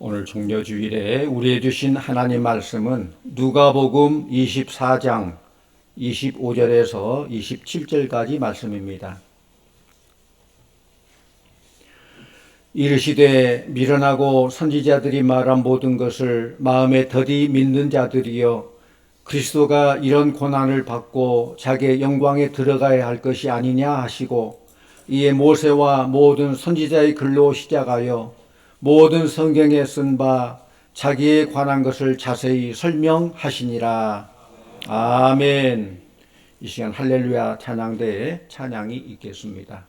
오늘 종려주일에 우리에 주신 하나님 말씀은 누가복음 24장 25절에서 27절까지 말씀입니다. 이르시되 미련하고 선지자들이 말한 모든 것을 마음에 더디 믿는 자들이여 그리스도가 이런 고난을 받고 자기의 영광에 들어가야 할 것이 아니냐 하시고 이에 모세와 모든 선지자의 글로 시작하여 모든 성경에 쓴 바 자기에 관한 것을 자세히 설명하시니라. 아멘. 이 시간 할렐루야 찬양대에 찬양이 있겠습니다.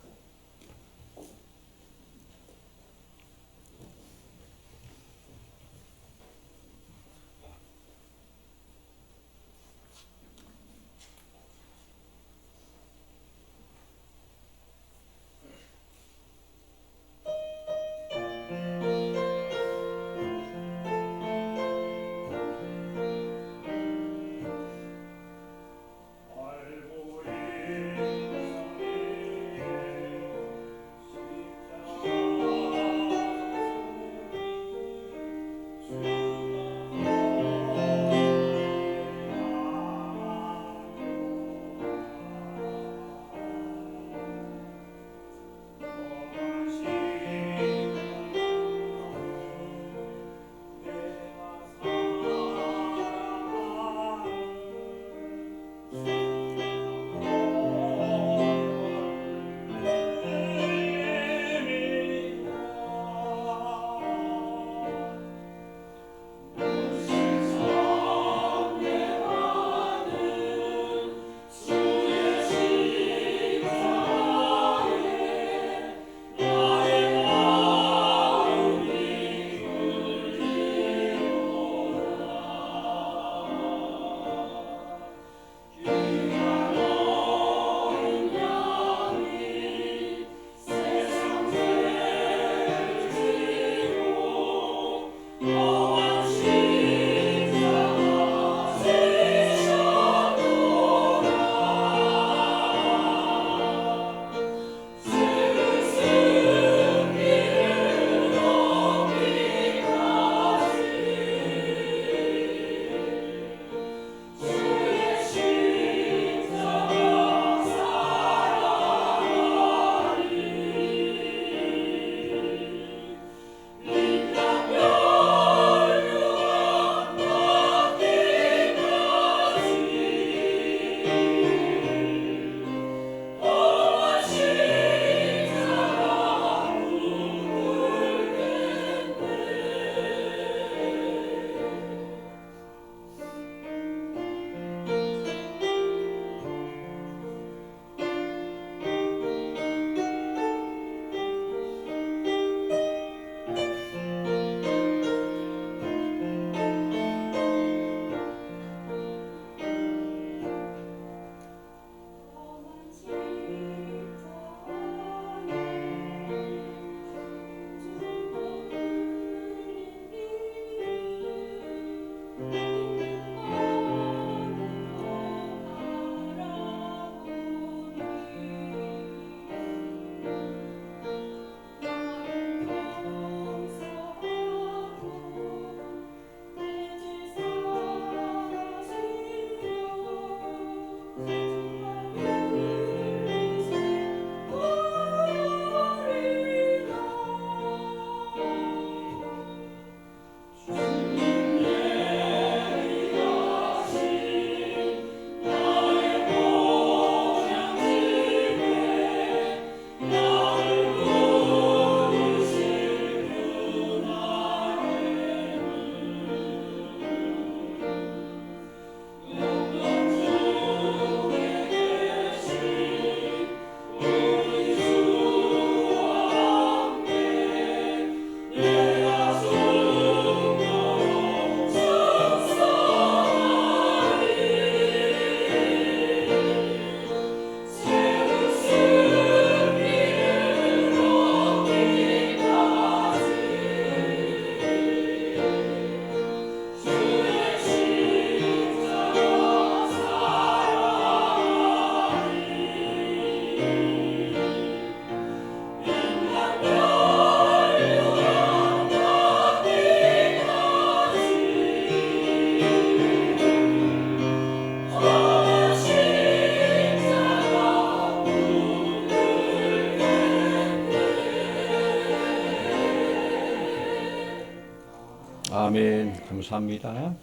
아멘. 감사합니다.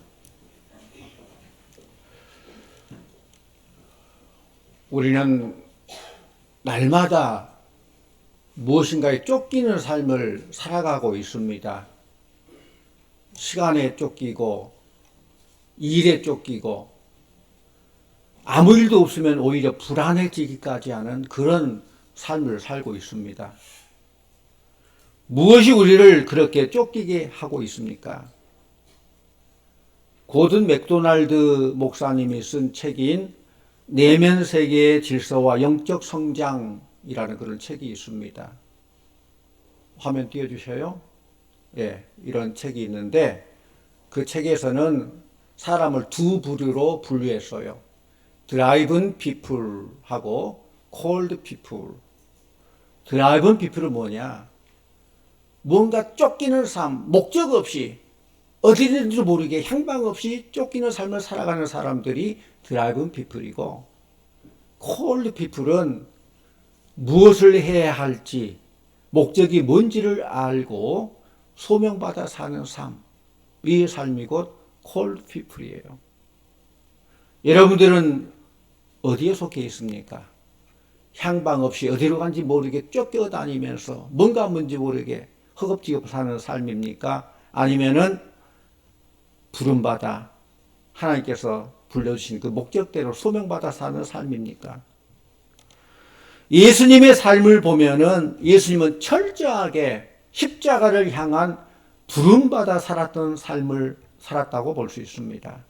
우리는 날마다 무엇인가에 쫓기는 삶을 살아가고 있습니다. 시간에 쫓기고, 일에 쫓기고, 아무 일도 없으면 오히려 불안해지기까지 하는 그런 삶을 살고 있습니다. 무엇이 우리를 그렇게 쫓기게 하고 있습니까? 고든 맥도날드 목사님이 쓴 책인 내면 세계의 질서와 영적 성장이라는 그런 책이 있습니다. 화면 띄워주셔요. 예, 이런 책이 있는데 그 책에서는 사람을 두 부류로 분류했어요. 드라이븐 피플하고 콜드 피플. 드라이븐 피플은 뭐냐? 뭔가 쫓기는 삶, 목적 없이 어디든지 모르게 향방 없이 쫓기는 삶을 살아가는 사람들이 드라이븐 피플이고 콜드 피플은 무엇을 해야 할지 목적이 뭔지를 알고 소명받아 사는 삶, 이 삶이 곧 콜드 피플이에요. 여러분들은 어디에 속해 있습니까? 향방 없이 어디로 간지 모르게 쫓겨다니면서 뭔가 뭔지 모르게 허겁지겁 사는 삶입니까? 아니면은 부름받아 하나님께서 불러주신 그 목적대로 소명받아 사는 삶입니까? 예수님의 삶을 보면은 예수님은 철저하게 십자가를 향한 부름받아 살았던 삶을 살았다고 볼 수 있습니다.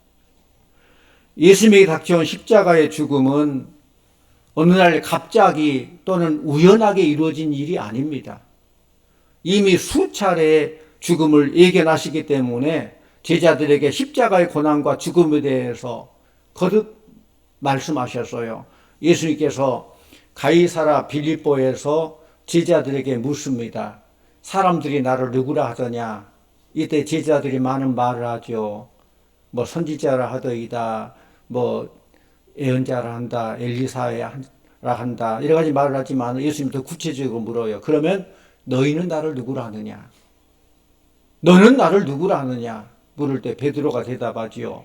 예수님에게 닥쳐온 십자가의 죽음은 어느 날 갑자기 또는 우연하게 이루어진 일이 아닙니다. 이미 수차례 죽음을 예견하시기 때문에 제자들에게 십자가의 고난과 죽음에 대해서 거듭 말씀하셨어요. 예수님께서 가이사라 빌립보에서 제자들에게 묻습니다. 사람들이 나를 누구라 하더냐? 이때 제자들이 많은 말을 하죠. 뭐 선지자라 하더이다. 뭐 예언자라 한다. 엘리사라 한다. 여러 가지 말을 하지만 예수님 더 구체적으로 물어요. 그러면 너희는 나를 누구라 하느냐? 너는 나를 누구라 하느냐? 물을 때 베드로가 대답하지요.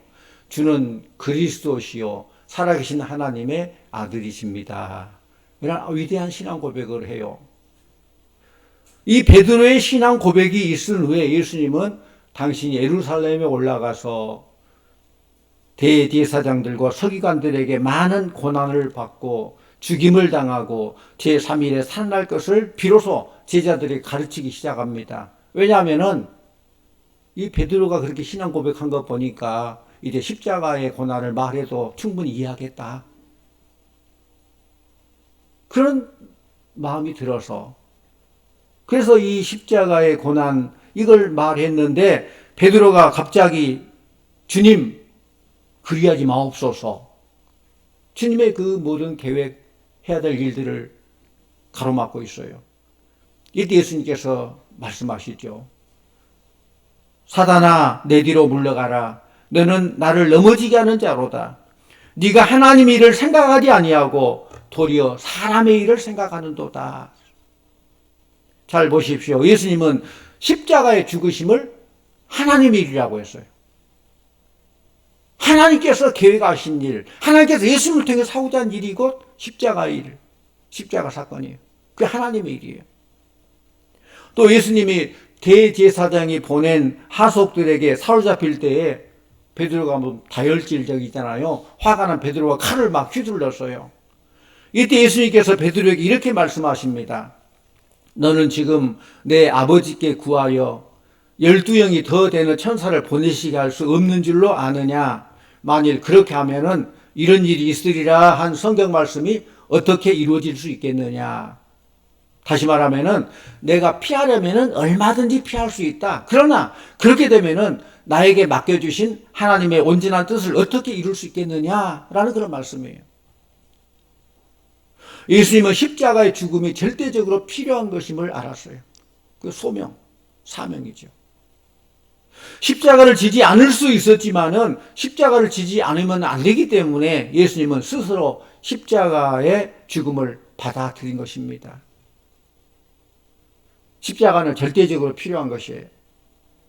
주는 그리스도시요 살아계신 하나님의 아들이십니다. 이런 위대한 신앙 고백을 해요. 이 베드로의 신앙 고백이 있은 후에 예수님은 당신이 예루살렘에 올라가서 대제사장들과 서기관들에게 많은 고난을 받고 죽임을 당하고 제3일에 살날 것을 비로소 제자들이 가르치기 시작합니다. 왜냐하면은 이 베드로가 그렇게 신앙 고백한 것 보니까 이제 십자가의 고난을 말해도 충분히 이해하겠다. 그런 마음이 들어서 그래서 이 십자가의 고난 이걸 말했는데 베드로가 갑자기 주님 그리하지 마옵소서. 주님의 그 모든 계획 해야 될 일들을 가로막고 있어요. 이때 예수님께서 말씀하시죠. 사단아 내 뒤로 물러가라. 너는 나를 넘어지게 하는 자로다. 네가 하나님의 일을 생각하지 아니하고 도리어 사람의 일을 생각하는도다. 잘 보십시오. 예수님은 십자가의 죽으심을 하나님의 일이라고 했어요. 하나님께서 계획하신 일, 하나님께서 예수님을 통해 사고자 한 일이 곧 십자가 일, 십자가 사건이에요. 그게 하나님의 일이에요. 또 예수님이 대제사장이 보낸 하속들에게 사로잡힐 때에 베드로가 뭐 다혈질 적이 있잖아요. 화가 난 베드로가 칼을 막 휘둘렀어요. 이때 예수님께서 베드로에게 이렇게 말씀하십니다. 너는 지금 내 아버지께 구하여 열두 영이 더 되는 천사를 보내시게 할 수 없는 줄로 아느냐? 만일 그렇게 하면은 이런 일이 있으리라 한 성경 말씀이 어떻게 이루어질 수 있겠느냐? 다시 말하면은 내가 피하려면은 얼마든지 피할 수 있다. 그러나 그렇게 되면은 나에게 맡겨주신 하나님의 온전한 뜻을 어떻게 이룰 수 있겠느냐라는 그런 말씀이에요. 예수님은 십자가의 죽음이 절대적으로 필요한 것임을 알았어요. 그 소명, 사명이죠. 십자가를 지지 않을 수 있었지만은 십자가를 지지 않으면 안 되기 때문에 예수님은 스스로 십자가의 죽음을 받아들인 것입니다. 십자가는 절대적으로 필요한 것이에요.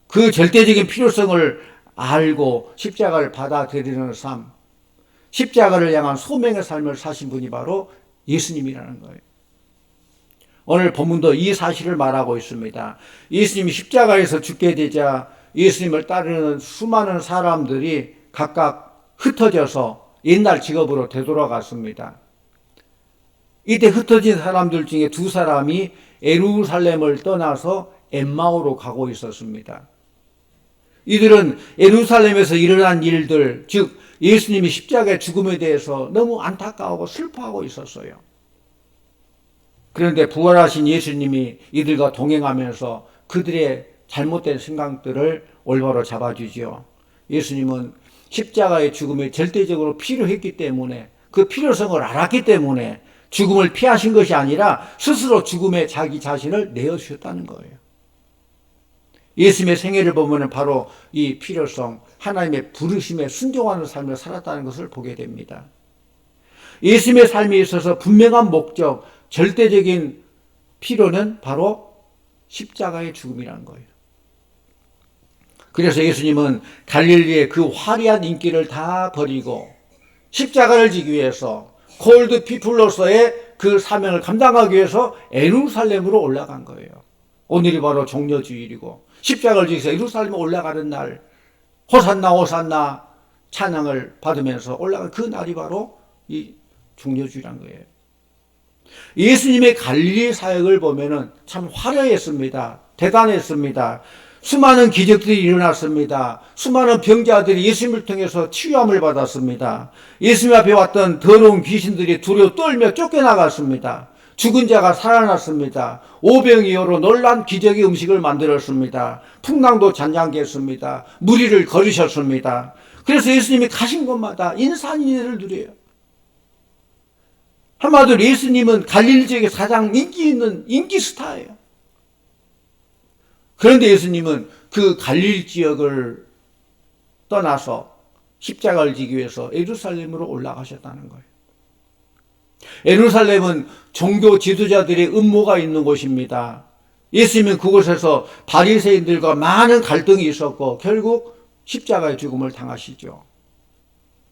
그 절대적인 필요성을 알고 십자가를 받아들이는 삶, 십자가를 향한 소명의 삶을 사신 분이 바로 예수님이라는 거예요. 오늘 본문도 이 사실을 말하고 있습니다. 예수님이 십자가에서 죽게 되자 예수님을 따르는 수많은 사람들이 각각 흩어져서 옛날 직업으로 되돌아갔습니다. 이때 흩어진 사람들 중에 두 사람이 에루살렘을 떠나서 엠마오로 가고 있었습니다. 이들은 에루살렘에서 일어난 일들, 즉 예수님이 십자가의 죽음에 대해서 너무 안타까워하고 슬퍼하고 있었어요. 그런데 부활하신 예수님이 이들과 동행하면서 그들의 잘못된 생각들을 올바로 잡아주지요. 예수님은 십자가의 죽음이 절대적으로 필요했기 때문에 그 필요성을 알았기 때문에 죽음을 피하신 것이 아니라 스스로 죽음에 자기 자신을 내어주셨다는 거예요. 예수님의 생애를 보면 바로 이 필요성, 하나님의 부르심에 순종하는 삶을 살았다는 것을 보게 됩니다. 예수님의 삶에 있어서 분명한 목적, 절대적인 필요는 바로 십자가의 죽음이라는 거예요. 그래서 예수님은 갈릴리의 그 화려한 인기를 다 버리고 십자가를 지기 위해서 콜드 피플로서의 그 사명을 감당하기 위해서 에루살렘으로 올라간 거예요. 오늘이 바로 종려주일이고 십자가를 지기 위해서 에루살렘에 올라가는 날 호산나 호산나 찬양을 받으면서 올라간 그 날이 바로 이 종려주일한 거예요. 예수님의 갈릴리 사역을 보면은 참 화려했습니다. 대단했습니다. 수많은 기적들이 일어났습니다. 수많은 병자들이 예수님을 통해서 치유함을 받았습니다. 예수님 앞에 왔던 더러운 귀신들이 두려워 떨며 쫓겨나갔습니다. 죽은 자가 살아났습니다. 오병이어로 놀란 기적의 음식을 만들었습니다. 풍랑도 잔잔케 했습니다. 무리를 거르셨습니다. 그래서 예수님이 가신 곳마다 인산인해를 누려요. 한마디로 예수님은 갈릴리 지역의 가장 인기 있는 인기 스타예요. 그런데 예수님은 그 갈릴 지역을 떠나서 십자가를 지기 위해서 예루살렘으로 올라가셨다는 거예요. 예루살렘은 종교 지도자들의 음모가 있는 곳입니다. 예수님은 그곳에서 바리새인들과 많은 갈등이 있었고 결국 십자가의 죽음을 당하시죠.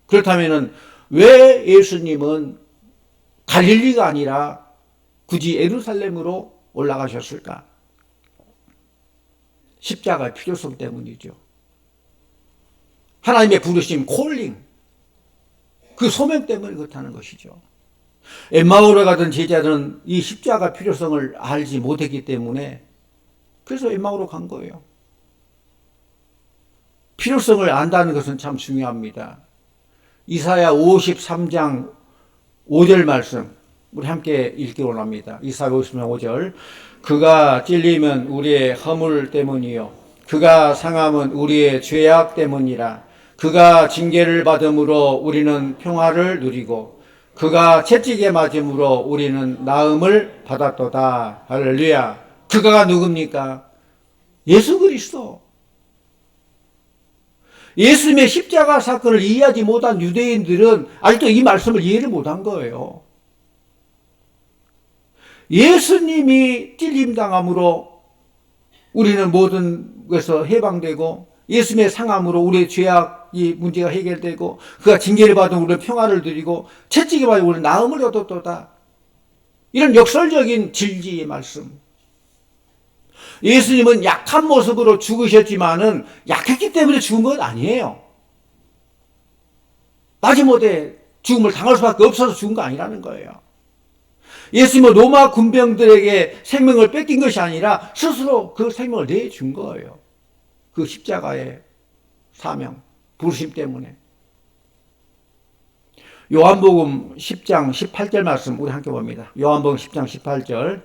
그렇다면은 왜 예수님은 갈릴리가 아니라 굳이 예루살렘으로 올라가셨을까? 십자가의 필요성 때문이죠. 하나님의 부르심, 콜링. 그 소명 때문에 그렇다는 것이죠. 엠마오로 가던 제자들은 이 십자가 필요성을 알지 못했기 때문에 그래서 엠마오로 간 거예요. 필요성을 안다는 것은 참 중요합니다. 이사야 53장 5절 말씀 우리 함께 읽기 원합니다. 이사야 53장 5절 그가 찔리면 우리의 허물 때문이요 그가 상함은 우리의 죄악 때문이라 그가 징계를 받음으로 우리는 평화를 누리고 그가 채찍에 맞음으로 우리는 나음을 받았도다. 할렐루야. 그가 누굽니까? 예수 그리스도. 예수님의 십자가 사건을 이해하지 못한 유대인들은 아직도 이 말씀을 이해를 못한 거예요. 예수님이 찔림 당함으로 우리는 모든 것에서 해방되고 예수님의 상함으로 우리의 죄악이 문제가 해결되고 그가 징계를 받은 우리는 평화를 드리고 채찍에 받은 우리는 나음을 얻었도다. 이런 역설적인 진리의 말씀. 예수님은 약한 모습으로 죽으셨지만은 약했기 때문에 죽은 건 아니에요. 마지못해 죽음을 당할 수밖에 없어서 죽은 거 아니라는 거예요. 예수님은 로마 군병들에게 생명을 뺏긴 것이 아니라 스스로 그 생명을 내준 거예요. 그 십자가의 사명, 부르심 때문에. 요한복음 10장 18절 말씀 우리 함께 봅니다. 요한복음 10장 18절.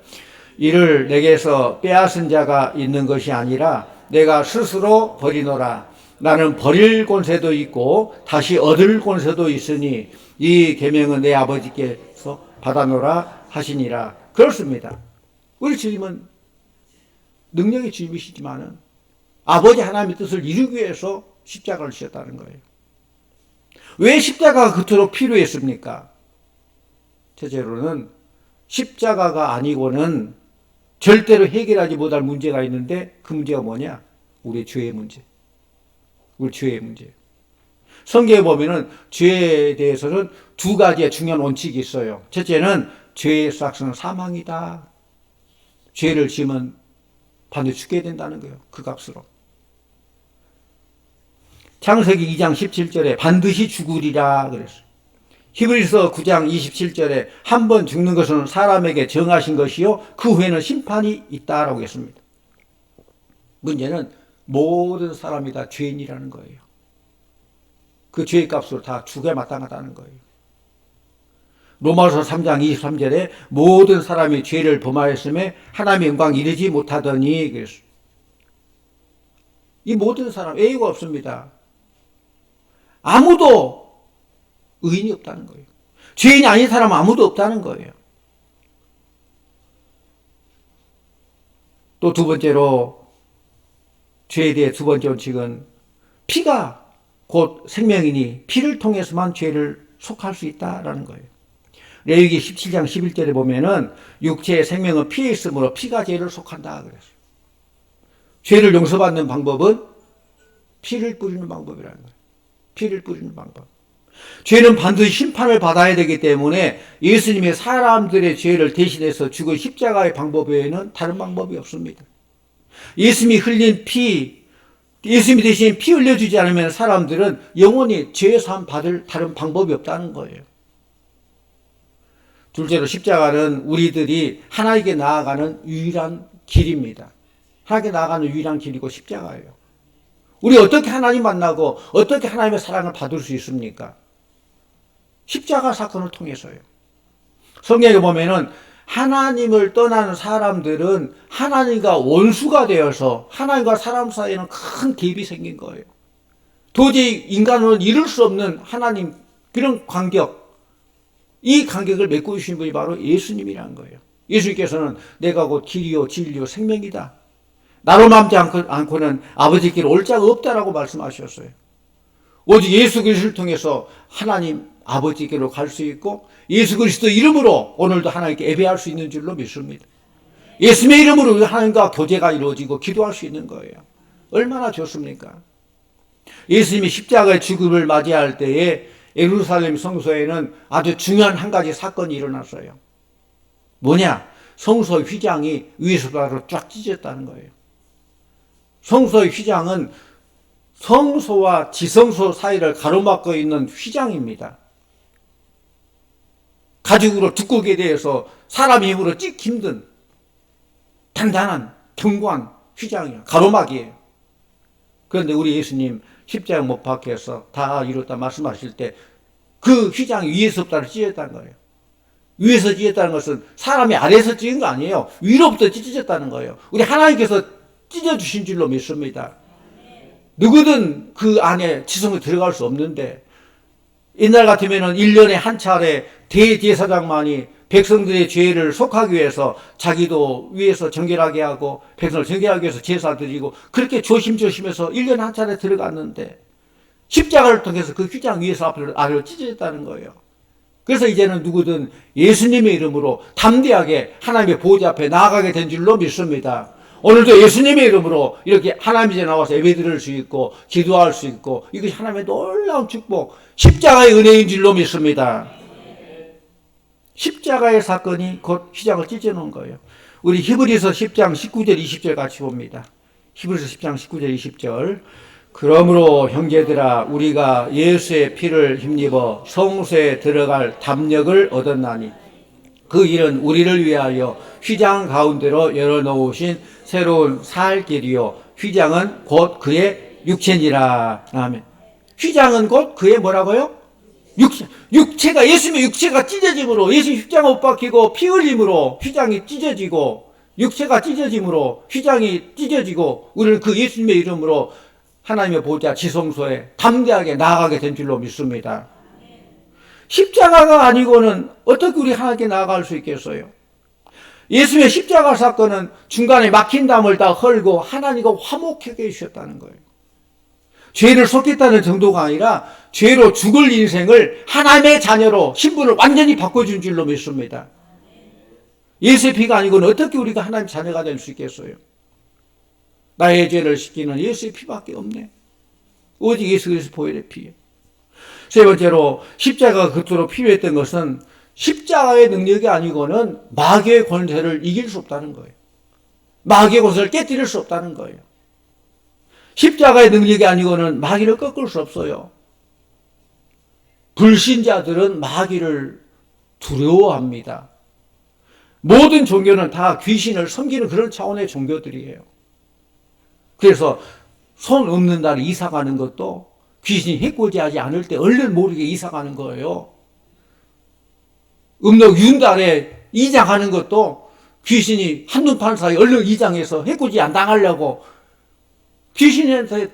이를 내게서 빼앗은 자가 있는 것이 아니라 내가 스스로 버리노라. 나는 버릴 권세도 있고 다시 얻을 권세도 있으니 이 계명은 내 아버지께서 받아노라 하시니라. 그렇습니다. 우리 주님은 능력의 주님이시지만은 아버지 하나님의 뜻을 이루기 위해서 십자가를 지셨다는 거예요. 왜 십자가가 그토록 필요했습니까? 첫째로는 십자가가 아니고는 절대로 해결하지 못할 문제가 있는데 그 문제가 뭐냐? 우리 죄의 문제. 우리 죄의 문제. 성경에 보면은 죄에 대해서는 두 가지의 중요한 원칙이 있어요. 첫째는 죄의 싹스는 사망이다. 죄를 지으면 반드시 죽게 된다는 거예요. 그 값으로. 창세기 2장 17절에 반드시 죽으리라 그랬어요. 히브리서 9장 27절에 한 번 죽는 것은 사람에게 정하신 것이요 그 후에는 심판이 있다라고 했습니다. 문제는 모든 사람이 다 죄인이라는 거예요. 그 죄의 값으로 다 죽에 마땅하다는 거예요. 로마서 3장 23절에 모든 사람이 죄를 범하였음에 하나님의 영광 이르지 못하더니 그랬어요. 이 모든 사람 A가 없습니다. 아무도 의인이 없다는 거예요. 죄인이 아닌 사람은 아무도 없다는 거예요. 또 두 번째로 죄에 대해 두 번째 원칙은 피가 곧 생명이니 피를 통해서만 죄를 속할 수 있다라는 거예요. 레위기 17장 11절에 보면은 육체의 생명은 피에 있으므로 피가 죄를 속한다 그랬어요. 죄를 용서받는 방법은 피를 뿌리는 방법이라는 거예요. 피를 뿌리는 방법. 죄는 반드시 심판을 받아야 되기 때문에 예수님이 사람들의 죄를 대신해서 죽은 십자가의 방법 외에는 다른 방법이 없습니다. 예수님이 흘린 피, 예수님이 대신 피 흘려주지 않으면 사람들은 영원히 죄사함 받을 다른 방법이 없다는 거예요. 둘째로 십자가는 우리들이 하나님께 나아가는 유일한 길입니다. 하나님께 나아가는 유일한 길이고 십자가예요. 우리 어떻게 하나님 만나고 어떻게 하나님의 사랑을 받을 수 있습니까? 십자가 사건을 통해서요. 성경에 보면은 하나님을 떠나는 사람들은 하나님과 원수가 되어서 하나님과 사람 사이에는 큰 갭이 생긴 거예요. 도저히 인간으로는 이룰 수 없는 하나님 그런 간격, 이 간격을 계신 분이 바로 예수님이라는 거예요. 예수님께서는 내가 곧 길이요 진리요 생명이다. 나로 맘지 않고 는 아버지께로 올 자가 없다라고 말씀하셨어요. 오직 예수 그리스도를 통해서 하나님 아버지께로 갈 수 있고 예수 그리스도 이름으로 오늘도 하나님께 예배할 수 있는 줄로 믿습니다. 예수님의 이름으로 하나님과 교제가 이루어지고 기도할 수 있는 거예요. 얼마나 좋습니까? 예수님이 십자가의 죽음을 맞이할 때에 예루살렘 성소에는 아주 중요한 한 가지 사건이 일어났어요. 뭐냐? 성소 휘장이 위에서부터 쫙 찢어졌다는 거예요. 성소의 휘장은 성소와 지성소 사이를 가로막고 있는 휘장입니다. 가죽으로 두껍게 되어서 사람의 힘으로 찍기 힘든 단단한 견고한 휘장이에요. 가로막이에요. 그런데 우리 예수님 십자가 못 박혀서 다 이뤘다 말씀하실 때 그 휘장이 위에서부터 찢어졌다는 거예요. 위에서 찢었다는 것은 사람이 아래에서 찢은 거 아니에요. 위로부터 찢어졌다는 거예요. 우리 하나님께서 찢어주신 줄로 믿습니다. 누구든 그 안에 지성에 들어갈 수 없는데 옛날 같으면은 1년에 한 차례 대제사장만이 백성들의 죄를 속하기 위해서 자기도 위에서 정결하게 하고 백성을 정결하기 위해서 제사 드리고 그렇게 조심조심해서 1년에 한 차례 들어갔는데 십자가를 통해서 그 휘장 위에서 앞으로 아래로 찢어졌다는 거예요. 그래서 이제는 누구든 예수님의 이름으로 담대하게 하나님의 보좌 앞에 나아가게 된 줄로 믿습니다. 오늘도 예수님의 이름으로 이렇게 하나님 이제 나와서 예배 드릴 수 있고 기도할 수 있고 이것이 하나님의 놀라운 축복 십자가의 은혜인 줄로 믿습니다. 십자가의 사건이 곧 휘장을 찢어놓은 거예요. 우리 히브리서 10장 19절 20절 같이 봅니다. 히브리서 10장 19절 20절 그러므로 형제들아 우리가 예수의 피를 힘입어 성소에 들어갈 담력을 얻었나니 그 일은 우리를 위하여 휘장 가운데로 열어놓으신 새로운 살 길이요 휘장은 곧 그의 육체니라 아멘 휘장은 곧 그의 뭐라고요? 육체, 육체가 예수님의 육체가 찢어짐으로 예수 휘장 못 박히고 피 흘림으로 휘장이 찢어지고 육체가 찢어짐으로 휘장이 찢어지고 우리는 그 예수님의 이름으로 하나님의 보좌 지성소에 담대하게 나아가게 된 줄로 믿습니다. 십자가가 아니고는 어떻게 우리 하나님께 나아갈 수 있겠어요? 예수의 십자가 사건은 중간에 막힌 담을 다 헐고 하나님과 화목하게 해주셨다는 거예요. 죄를 속겠다는 정도가 아니라 죄로 죽을 인생을 하나님의 자녀로 신분을 완전히 바꿔준 줄로 믿습니다. 예수의 피가 아니고는 어떻게 우리가 하나님 자녀가 될 수 있겠어요? 나의 죄를 씻기는 예수의 피밖에 없네. 오직 예수 그리스도 보혈의 피에. 세 번째로 십자가가 그토록 필요했던 것은 십자가의 능력이 아니고는 마귀의 권세를 이길 수 없다는 거예요. 마귀의 권세를 깨뜨릴 수 없다는 거예요. 십자가의 능력이 아니고는 마귀를 꺾을 수 없어요. 불신자들은 마귀를 두려워합니다. 모든 종교는 다 귀신을 섬기는 그런 차원의 종교들이에요. 그래서 손 없는 날 이사 가는 것도 귀신이 해코지하지 않을 때 얼른 모르게 이사 가는 거예요. 음력 윤달에 이장하는 것도 귀신이 한눈 파는 사이 얼른 이장해서 해코지 안 당하려고 귀신한테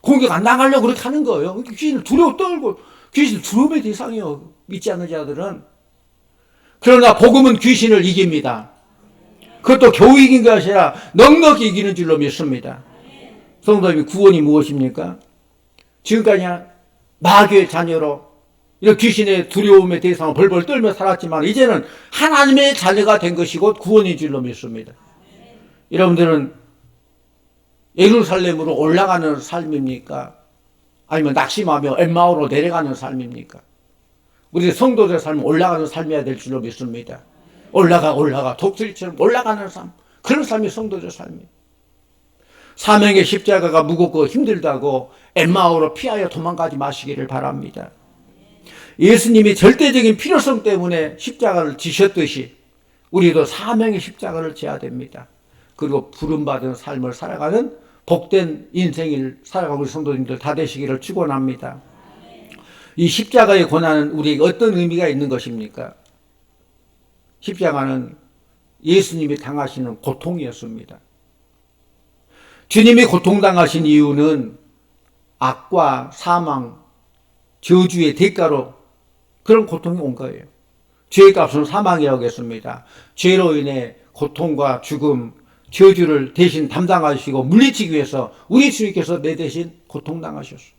공격 안 당하려고 그렇게 하는 거예요. 귀신을 두려워 떨고 귀신 두려움의 대상이요. 믿지 않는 자들은. 그러나 복음은 귀신을 이깁니다. 그것도 겨우 이긴 것이 아니라 넉넉히 이기는 줄로 믿습니다. 성도님 구원이 무엇입니까? 지금까지 마귀의 자녀로 이런 귀신의 두려움의 대상을 벌벌 떨며 살았지만 이제는 하나님의 자녀가 된 것이 곧 구원인 줄로 믿습니다. 여러분들은 예루살렘으로 올라가는 삶입니까? 아니면 낙심하며 엠마오로 내려가는 삶입니까? 우리 성도들의 삶은 올라가는 삶이어야 될 줄로 믿습니다. 올라가 올라가 독수리처럼 올라가는 삶 그런 삶이 성도들의 삶이에요. 사명의 십자가가 무겁고 힘들다고 엠마오로 피하여 도망가지 마시기를 바랍니다. 예수님이 절대적인 필요성 때문에 십자가를 지셨듯이 우리도 사명의 십자가를 져야 됩니다. 그리고 부름받은 삶을 살아가는 복된 인생을 살아가고 우리 성도님들 다 되시기를 축원합니다. 이 십자가의 고난은 우리에게 어떤 의미가 있는 것입니까? 십자가는 예수님이 당하시는 고통이었습니다. 주님이 고통당하신 이유는 악과 사망, 저주의 대가로 그런 고통이 온 거예요. 죄의 값은 사망이라고 했습니다. 죄로 인해 고통과 죽음, 저주를 대신 담당하시고 물리치기 위해서 우리 주님께서 내 대신 고통당하셨어요.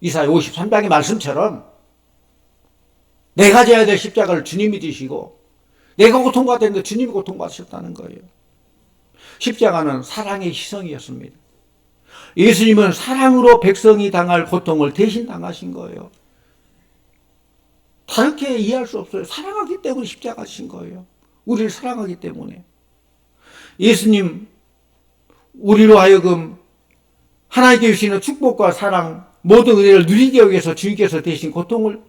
이사야 53장의 말씀처럼 내가 져야 될 십자가를 주님이 지시고 내가 고통받았는데 주님이 고통받으셨다는 거예요. 십자가는 사랑의 희생이었습니다. 예수님은 사랑으로 백성이 당할 고통을 대신 당하신 거예요. 다르게 이해할 수 없어요. 사랑하기 때문에 십자가 신 거예요. 우리를 사랑하기 때문에. 예수님, 우리로 하여금 하나님께 주시는 축복과 사랑, 모든 은혜를 누리기 위해서 주님께서 대신 고통을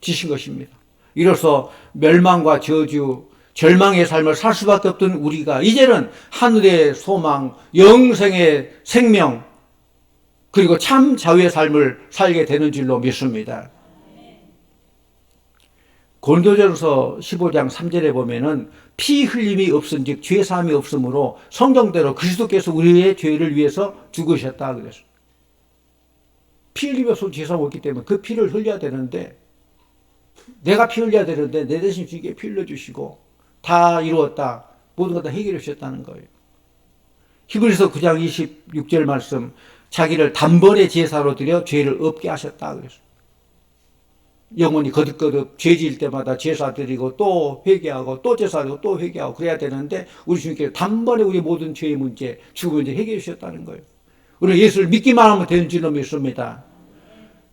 지신 것입니다. 이로써 멸망과 저주, 절망의 삶을 살 수밖에 없던 우리가 이제는 하늘의 소망, 영생의 생명, 그리고 참 자유의 삶을 살게 되는 줄로 믿습니다. 고린도전서 15장 3절에 보면은 피 흘림이 없은즉 죄 사함이 없으므로 성경대로 그리스도께서 우리의 죄를 위해서 죽으셨다 그랬어. 피 흘림이 없으면 죄 사함 없기 때문에 그 피를 흘려야 되는데 내가 피 흘려야 되는데 내 대신 주님께 피 흘려 주시고 다 이루었다. 모든 것 다 해결해 주셨다는 거예요. 히브리서 9장 26절 말씀 자기를 단번에 제사로 드려 죄를 없게 하셨다. 영혼이 거듭거듭 죄질 때마다 제사 드리고 또 회개하고 또 제사 드리고 또 회개하고 그래야 되는데 우리 주님께서 단번에 우리 모든 죄의 문제, 죽음의 해결해 주셨다는 거예요. 우리 예수를 믿기만 하면 되는 줄로 믿습니다.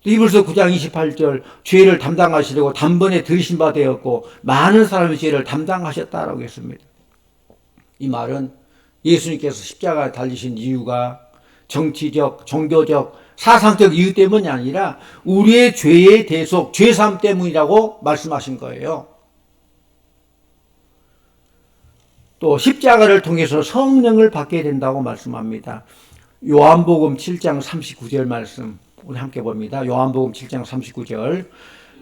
이불서 9장 28절 죄를 담당하시려고 단번에 들으신 바 되었고 많은 사람의 죄를 담당하셨다라고 했습니다. 이 말은 예수님께서 십자가에 달리신 이유가 정치적, 종교적, 사상적 이유 때문이 아니라 우리의 죄의 대속, 죄삼 때문이라고 말씀하신 거예요. 또 십자가를 통해서 성령을 받게 된다고 말씀합니다. 요한복음 7장 39절 말씀 우리 함께 봅니다. 요한복음 7장 39절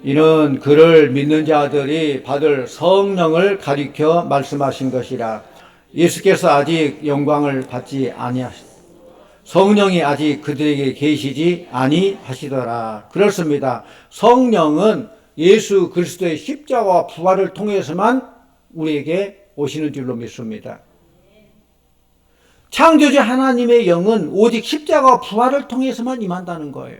이는 그를 믿는 자들이 받을 성령을 가리켜 말씀하신 것이라 예수께서 아직 영광을 받지 아니하셨다. 성령이 아직 그들에게 계시지 아니하시더라. 그렇습니다. 성령은 예수 그리스도의 십자가와 부활을 통해서만 우리에게 오시는 줄로 믿습니다. 창조주 하나님의 영은 오직 십자가와 부활을 통해서만 임한다는 거예요.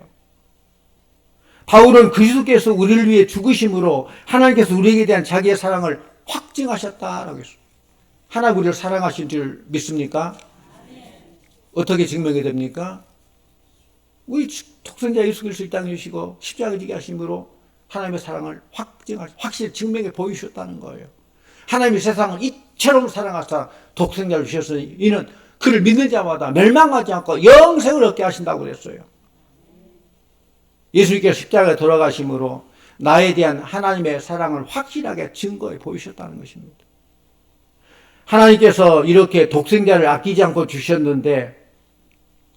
바울은 그리스도께서 우리를 위해 죽으심으로 하나님께서 우리에게 대한 자기의 사랑을 확증하셨다라고 했어요. 하나님 우리를 사랑하신 줄 믿습니까? 어떻게 증명이 됩니까? 우리 독생자 예수 그리스도를 땅에 주시고 십자가 지게 하심으로 하나님의 사랑을 확증하 확실히 증명해 보이셨다는 거예요. 하나님이 세상을 이처럼 사랑하사 독생자를 주셨으니 이는 그를 믿는 자마다 멸망하지 않고 영생을 얻게 하신다고 그랬어요. 예수님께서 십자가에 돌아가심으로 나에 대한 하나님의 사랑을 확실하게 증거해 보이셨다는 것입니다. 하나님께서 이렇게 독생자를 아끼지 않고 주셨는데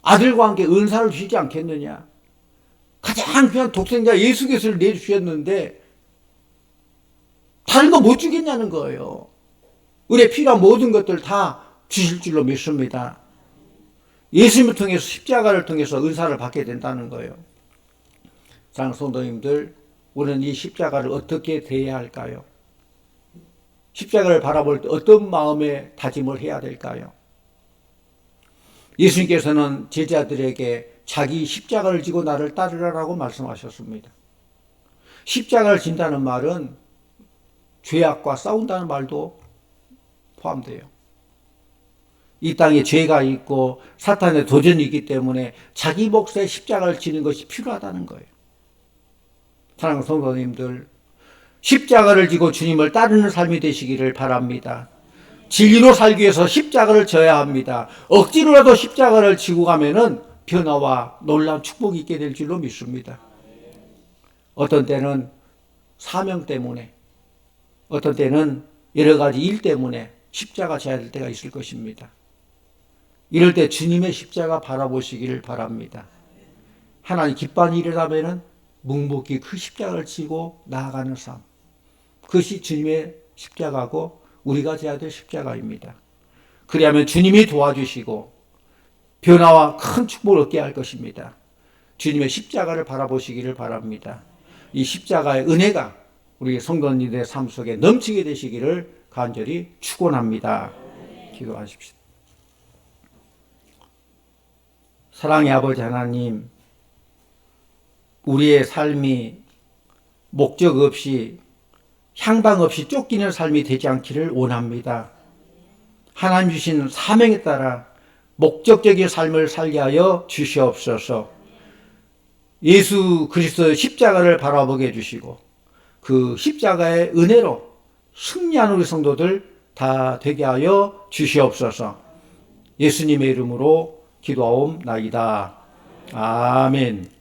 아들과 함께 은사를 주시지 않겠느냐? 가장 귀한 독생자 예수 그리스도를 내주셨는데 다른 거 못 주겠냐는 거예요. 우리의 필요한 모든 것들 다 주실 줄로 믿습니다. 예수님을 통해서 십자가를 통해서 은사를 받게 된다는 거예요. 사랑하는 성도님들, 우리는 이 십자가를 어떻게 대해야 할까요? 십자가를 바라볼 때 어떤 마음의 다짐을 해야 될까요? 예수님께서는 제자들에게 자기 십자가를 지고 나를 따르라라고 말씀하셨습니다. 십자가를 진다는 말은 죄악과 싸운다는 말도 포함돼요. 이 땅에 죄가 있고 사탄의 도전이 있기 때문에 자기 몫의 십자가를 지는 것이 필요하다는 거예요. 사랑하는 성도님들, 십자가를 지고 주님을 따르는 삶이 되시기를 바랍니다. 진리로 살기 위해서 십자가를 져야 합니다. 억지로라도 십자가를 지고 가면은 변화와 놀라운 축복이 있게 될 줄로 믿습니다. 어떤 때는 사명 때문에, 어떤 때는 여러 가지 일 때문에 십자가 져야 될 때가 있을 것입니다. 이럴 때 주님의 십자가 바라보시기를 바랍니다. 하나님 기뻐하는 일이라면은 묵묵히 그 십자가를 지고 나아가는 삶. 그것이 주님의 십자가고 우리가 져야 될 십자가입니다. 그리하면 주님이 도와주시고 변화와 큰 축복을 얻게 할 것입니다. 주님의 십자가를 바라보시기를 바랍니다. 이 십자가의 은혜가 우리 성도님들의 삶 속에 넘치게 되시기를 간절히 축원합니다. 기도하십시오. 사랑의 아버지 하나님, 우리의 삶이 목적 없이 향방 없이 쫓기는 삶이 되지 않기를 원합니다. 하나님 주신 사명에 따라 목적적인 삶을 살게 하여 주시옵소서. 예수 그리스도의 십자가를 바라보게 해주시고 그 십자가의 은혜로 승리하는 우리 성도들 다 되게 하여 주시옵소서. 예수님의 이름으로 기도하옵나이다. 아멘.